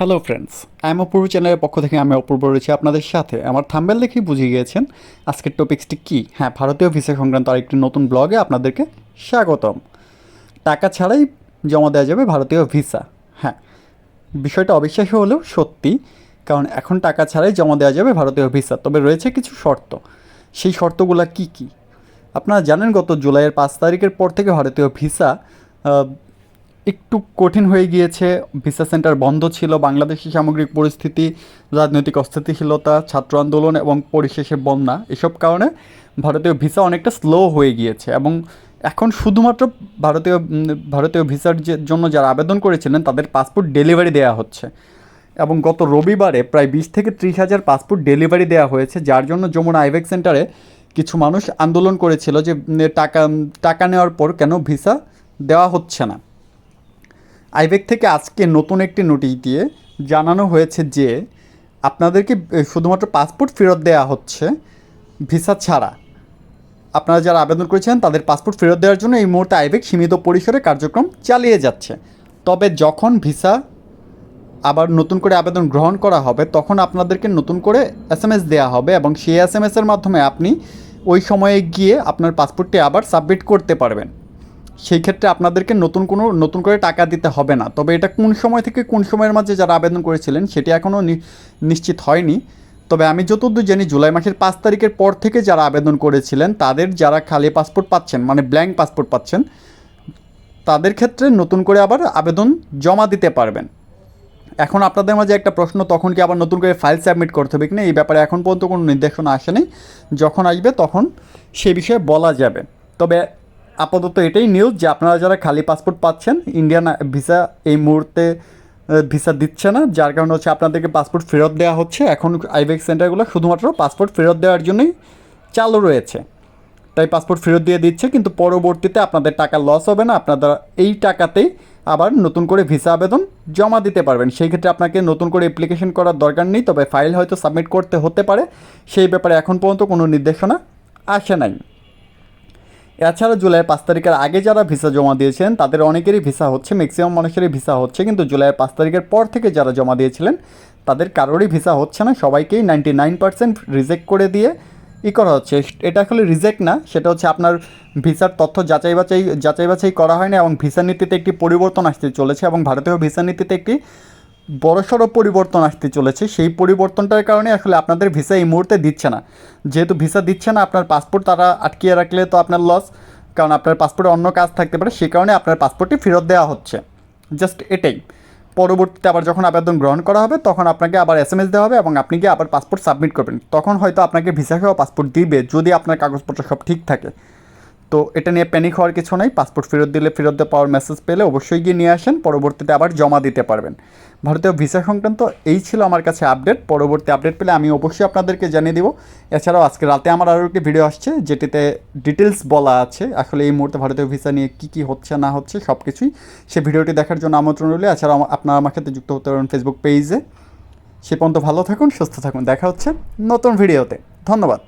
Hello friends I am Apurba চ্যানেলের পক্ষ থেকে আমি অপূর্ব রয়েছি আপনাদের সাথে। আমার থাম্বেল দেখেই বুঝে গিয়েছেন আজকের টপিক্সটি কী। হ্যাঁ ভারতীয় ভিসা সংক্রান্ত আরেকটি নতুন ব্লগে আপনাদেরকে স্বাগতম। টাকা ছাড়াই জমা দেওয়া যাবে ভারতীয় ভিসা হ্যাঁ বিষয়টা অবিশ্বাসী হলেও সত্যি, কারণ এখন টাকা ছাড়াই জমা দেওয়া যাবে ভারতীয় ভিসা তবে রয়েছে কিছু শর্ত। সেই শর্তগুলো কি কি? আপনারা জানেন, গত জুলাইয়ের পাঁচ তারিখের পর থেকে ভারতীয় ভিসা একটু কঠিন হয়ে গিয়েছে। ভিসা সেন্টার বন্ধ ছিল। বাংলাদেশের সামগ্রিক পরিস্থিতি, রাজনৈতিক অস্থিতিশীলতা, ছাত্র আন্দোলন এবং পরিশেষে বন্যা, এসব কারণে ভারতীয় ভিসা অনেকটা স্লো হয়ে গিয়েছে এবং এখন শুধুমাত্র ভারতীয় ভারতীয় ভিসার জন্য যারা আবেদন করেছিলেন, তাদের পাসপোর্ট ডেলিভারি দেওয়া হচ্ছে। এবং গত রবিবারে প্রায় বিশ থেকে ত্রিশ হাজার পাসপোর্ট ডেলিভারি দেওয়া হয়েছে, যার জন্য যমুনা আইভেক সেন্টারে কিছু মানুষ আন্দোলন করেছিল যে টাকা টাকা নেওয়ার পর কেন ভিসা দেওয়া হচ্ছে না। আইবেক থেকে আজকে নতুন একটি নোটিশ দিয়ে জানানো হয়েছে যে আপনাদেরকে শুধুমাত্র পাসপোর্ট ফেরত দেওয়া হচ্ছে, ভিসা ছাড়া। আপনারা যারা আবেদন করেছেন, তাদের পাসপোর্ট ফেরত দেওয়ার জন্য এই মুহূর্তে আইবেক সীমিত পরিসরে কার্যক্রম চালিয়ে যাচ্ছে। তবে যখন ভিসা আবার নতুন করে আবেদন গ্রহণ করা হবে, তখন আপনাদেরকে নতুন করে এস এম এস দেওয়া হবে এবং সেই এস এম এসের মাধ্যমে আপনি ওই সময়ে গিয়ে আপনার পাসপোর্টটি আবার সাবমিট করতে পারবেন। সেই ক্ষেত্রে আপনাদেরকে নতুন কোনো, নতুন করে টাকা দিতে হবে না। তবে এটা কোন সময় থেকে কোন সময়ের মাঝে যারা আবেদন করেছিলেন, সেটি এখনও নিশ্চিত হয়নি। তবে আমি যতদূর জানি, জুলাই মাসের পাঁচ তারিখের পর থেকে যারা আবেদন করেছিলেন, তাদের যারা খালি পাসপোর্ট পাচ্ছেন মানে ব্ল্যাঙ্ক পাসপোর্ট পাচ্ছেন, তাদের ক্ষেত্রে নতুন করে আবার আবেদন জমা দিতে পারবেন। এখন আপনাদের মাঝে একটা প্রশ্ন, তখন কি আবার নতুন করে ফাইল সাবমিট করতে হবে কিনা এই ব্যাপারে এখন পর্যন্ত কোনো নির্দেশনা আসেনি। যখন আসবে, তখন সে বিষয়ে বলা যাবে। তবে আপাতত এটাই নিউজ যে আপনারা যারা খালি পাসপোর্ট পাচ্ছেন ইন্ডিয়ান ভিসা এই মুহূর্তে ভিসা দিচ্ছে না, যার কারণে হচ্ছে আপনাদেরকে পাসপোর্ট ফেরত দেওয়া হচ্ছে। এখন আইবেক সেন্টারগুলো শুধুমাত্র পাসপোর্ট ফেরত দেওয়ার জন্যই চালু রয়েছে। তাই পাসপোর্ট ফেরত দিয়ে দিচ্ছে, কিন্তু পরবর্তীতে আপনাদের টাকা লস হবে না, আপনারা এই টাকাতেই আবার নতুন করে ভিসা আবেদন জমা দিতে পারবেন। সেই ক্ষেত্রে আপনাকে নতুন করে অ্যাপ্লিকেশন করার দরকার নেই, তবে ফাইল হয়তো সাবমিট করতে হতে পারে। সেই ব্যাপারে এখন পর্যন্ত কোনো নির্দেশনা আসে নাই। এছাড়া জুলাই পাঁচ তারিখের আগে যারা ভিসা জমা দিয়েছেন তাদের অনেকেরই ভিসা হচ্ছে ম্যাক্সিমাম মানুষেরই ভিসা হচ্ছে। কিন্তু জুলাই পাঁচ তারিখের পর থেকে যারা জমা দিয়েছিলেন, তাদের কারোরই ভিসা হচ্ছে না। সবাইকেই নাইনটি নাইন পার্সেন্ট রিজেক্ট করে দিয়ে ই করা হচ্ছে। এটা আসলে রিজেক্ট না, সেটা হচ্ছে আপনার ভিসার তথ্য যাচাই বাছাই যাচাই বাছাই করা হয় না এবং ভিসা নীতিতে একটি পরিবর্তন আসতে চলেছে এবং ভারতীয় ভিসা নীতিতে একটি বড়সড় পরিবর্তন আসতে চলেছে। সেই পরিবর্তনটার কারণে আসলে আপনাদের ভিসা এই মুহূর্তে দিচ্ছে না। যেহেতু ভিসা দিচ্ছে না, আপনার পাসপোর্ট তারা আটকিয়ে রাখলে তো আপনার লস কারণ আপনার পাসপোর্টে অন্য কাজ থাকতে পারে, সে কারণে আপনার পাসপোর্টটি ফেরত দেওয়া হচ্ছে। জাস্ট এটাই। পরবর্তীতে আবার যখন আবেদন গ্রহণ করা হবে, তখন আপনাকে আবার এস এম এস দেওয়া হবে এবং আপনি গিয়ে আবার পাসপোর্ট সাবমিট করবেন। তখন হয়তো আপনাকে ভিসা সহ পাসপোর্ট দিবে যদি আপনার কাগজপত্র সব ঠিক থাকে। তো এটা নিয়ে প্যানিক হওয়ার কিছু নাই। পাসপোর্ট ফেরত দিলে ফেরত পাওয়ার মেসেজ পেলে অবশ্যই গিয়ে নিয়ে আসেন, পরবর্তীতে আবার জমা দিতে পারবেন। ভারতীয় ভিসা সংক্রান্ত এই ছিল আমার কাছে আপডেট পরবর্তী আপডেট পেলে আমি অবশ্যই আপনাদেরকে জানিয়ে দিব। এছাড়াও আজকে রাতে আমার আরও একটি ভিডিও আসছে, যেটিতে ডিটেলস বলা আছে, আসলে এই মুহূর্তে ভারতীয় ভিসা নিয়ে কী কী হচ্ছে, না হচ্ছে সব কিছুই সে ভিডিওটি দেখার জন্য আমন্ত্রণ রইলে। এছাড়াও আপনারা আমার সাথে যুক্ত হতে পারেন ফেসবুক পেজে সে পর্যন্ত ভালো থাকুন, সুস্থ থাকুন। দেখা হচ্ছে নতুন ভিডিওতে ধন্যবাদ।